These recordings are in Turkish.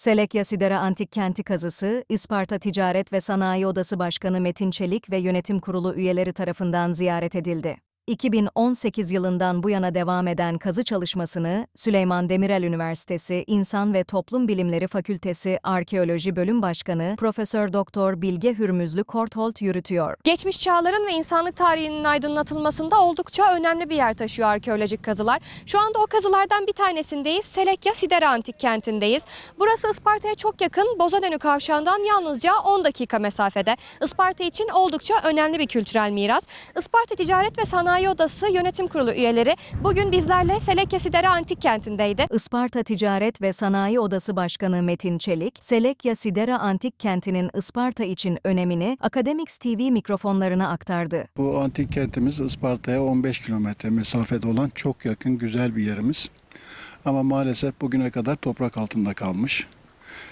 Selekya Sidera Antik Kenti kazısı, Isparta Ticaret ve Sanayi Odası Başkanı Metin Çelik ve Yönetim Kurulu üyeleri tarafından ziyaret edildi. 2018 yılından bu yana devam eden kazı çalışmasını Süleyman Demirel Üniversitesi İnsan ve Toplum Bilimleri Fakültesi Arkeoloji Bölüm Başkanı Profesör Doktor Bilge Hürmüzlü Kortholt yürütüyor. Geçmiş çağların ve insanlık tarihinin aydınlatılmasında oldukça önemli bir yer taşıyor arkeolojik kazılar. Şu anda o kazılardan bir tanesindeyiz. Selekya Sidera Antik Kenti'ndeyiz. Burası Isparta'ya çok yakın Bozadönü Kavşağı'ndan yalnızca 10 dakika mesafede. Isparta için oldukça önemli bir kültürel miras. Isparta Ticaret ve Sanayi Odası Yönetim Kurulu üyeleri bugün bizlerle Selekya Sidera Antik Kenti'ndeydi. Isparta Ticaret ve Sanayi Odası Başkanı Metin Çelik, Selekya Sidera Antik Kenti'nin Isparta için önemini Akademiks TV mikrofonlarına aktardı. Bu antik kentimiz Isparta'ya 15 kilometre mesafede olan çok yakın güzel bir yerimiz. Ama maalesef bugüne kadar toprak altında kalmış.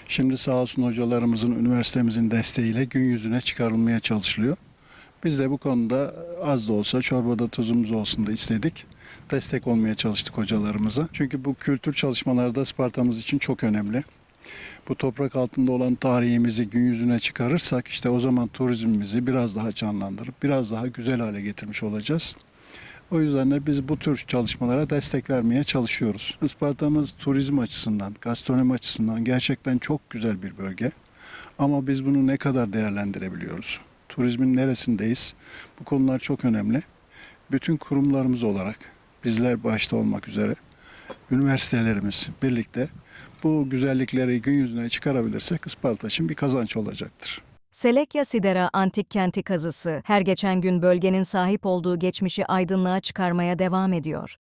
Şimdi sağ olsun hocalarımızın, üniversitemizin desteğiyle gün yüzüne çıkarılmaya çalışılıyor. Biz de bu konuda az da olsa çorbada tuzumuz olsun da istedik. Destek olmaya çalıştık hocalarımıza. Çünkü bu kültür çalışmaları da Isparta'mız için çok önemli. Bu toprak altında olan tarihimizi gün yüzüne çıkarırsak işte o zaman turizmimizi biraz daha canlandırıp biraz daha güzel hale getirmiş olacağız. O yüzden de biz bu tür çalışmalara destek vermeye çalışıyoruz. Isparta'mız turizm açısından, gastronomi açısından gerçekten çok güzel bir bölge. Ama biz bunu ne kadar değerlendirebiliyoruz? Turizmin neresindeyiz? Bu konular çok önemli. Bütün kurumlarımız olarak bizler başta olmak üzere üniversitelerimiz birlikte bu güzellikleri gün yüzüne çıkarabilirsek Isparta için bir kazanç olacaktır. Selekya Sidera Antik Kenti kazısı her geçen gün bölgenin sahip olduğu geçmişi aydınlığa çıkarmaya devam ediyor.